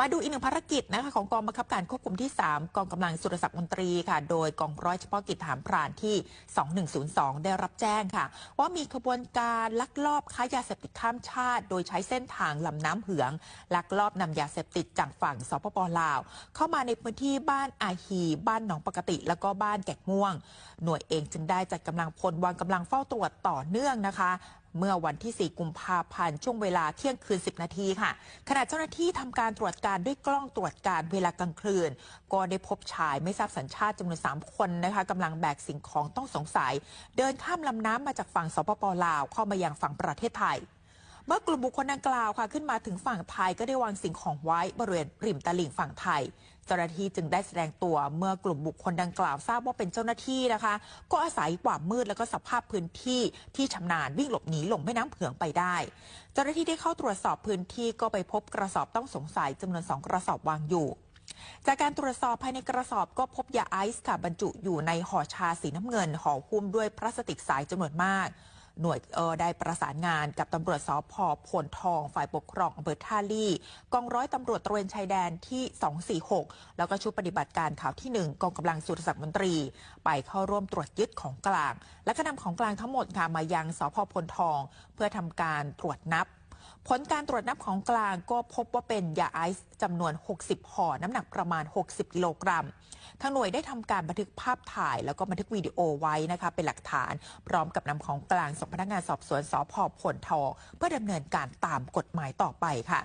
มาดูอีกหนึ่งภารกิจนะคะของกองบังคับการควบคุมที่ 3 กองกำลังสุรศักดิ์มนตรีค่ะ โดยกองร้อยเฉพาะกิจฐานพรานที่ 2102 ได้รับแจ้งค่ะ ว่ามีขบวนการลักลอบค้ายาเสพติดข้ามชาติ โดยใช้เส้นทางลำน้ำเหือง ลักลอบนำยาเสพติดจากฝั่งสปปลาว เข้ามาในพื้นที่บ้านอาฮีบ้านหนองปกติ แล้วก็บ้านแกกม่วง หน่วยเองจึงได้จัดกำลังพลวางกำลังเฝ้าตรวจต่อเนื่องนะคะ เมื่อวันที่ 4 กุมภาพันธ์ช่วงเวลาเที่ยงคืน 10 นาทีค่ะ ขณะเจ้าหน้าที่ทำการตรวจการด้วยกล้องตรวจการเวลากลางคืน ก็ได้พบชายไม่ทราบสัญชาติจำนวน 3 คนนะคะกำลังแบกสิ่งของต้องสงสัย เดินข้ามลำน้ำมาจากฝั่งสปปลาวเข้ามายังฝั่งประเทศไทย เมื่อกลุ่มบุคคลดังกล่าวค่ะขึ้นมาถึงฝั่งไทยก็ได้วางสิ่งของไว้บริเวณริมตลิ่งฝั่งไทยเจ้าหน้าที่จึงได้แสดงตัวเมื่อกลุ่มบุคคลดังกล่าวทราบว่าเป็นเจ้าหน้าที่นะคะ ก็อาศัยความมืดแล้วก็สภาพพื้นที่ที่ชำนาญวิ่งหลบหนีลงแม่น้ำเผืองไปได้ เจ้าหน้าที่ได้เข้าตรวจสอบพื้นที่ก็ไปพบกระสอบต้องสงสัยจำนวนสองกระสอบวางอยู่จากการตรวจสอบภายในกระสอบก็พบยาไอซ์ค่ะบรรจุอยู่ในห่อชาสีน้ำเงินห่อหุ้มด้วยพลาสติกใสจำนวนมาก หน่วยออได้ประสานงานกับตำรวจสพพลทอง ฝ่ายปกครองอำเภอท่าลี่ กองร้อยตำรวจตระเวนชายแดนที่ 246 แล้วก็ชุดปฏิบัติการข่าวที่ 1 กองกำลังสุรศักดิ์มนตรี ไปเข้าร่วมตรวจยึดของกลาง และก็นำของกลางทั้งหมดค่ะมายังสพพลทอง เพื่อทำการตรวจนับ ผลการตรวจนับของกลางก็พบว่าเป็นยาไอซ์จำนวน 60 ห่อ น้ำหนักประมาณ 60 กิโลกรัม ทางหน่วยได้ทำการบันทึกภาพถ่าย แล้วก็บันทึกวิดีโอไว้นะคะ เป็นหลักฐาน พร้อมกับนำของกลางส่งพนักงานสอบสวนสพผลทองเพื่อดำเนินการตามกฎหมายต่อไปค่ะ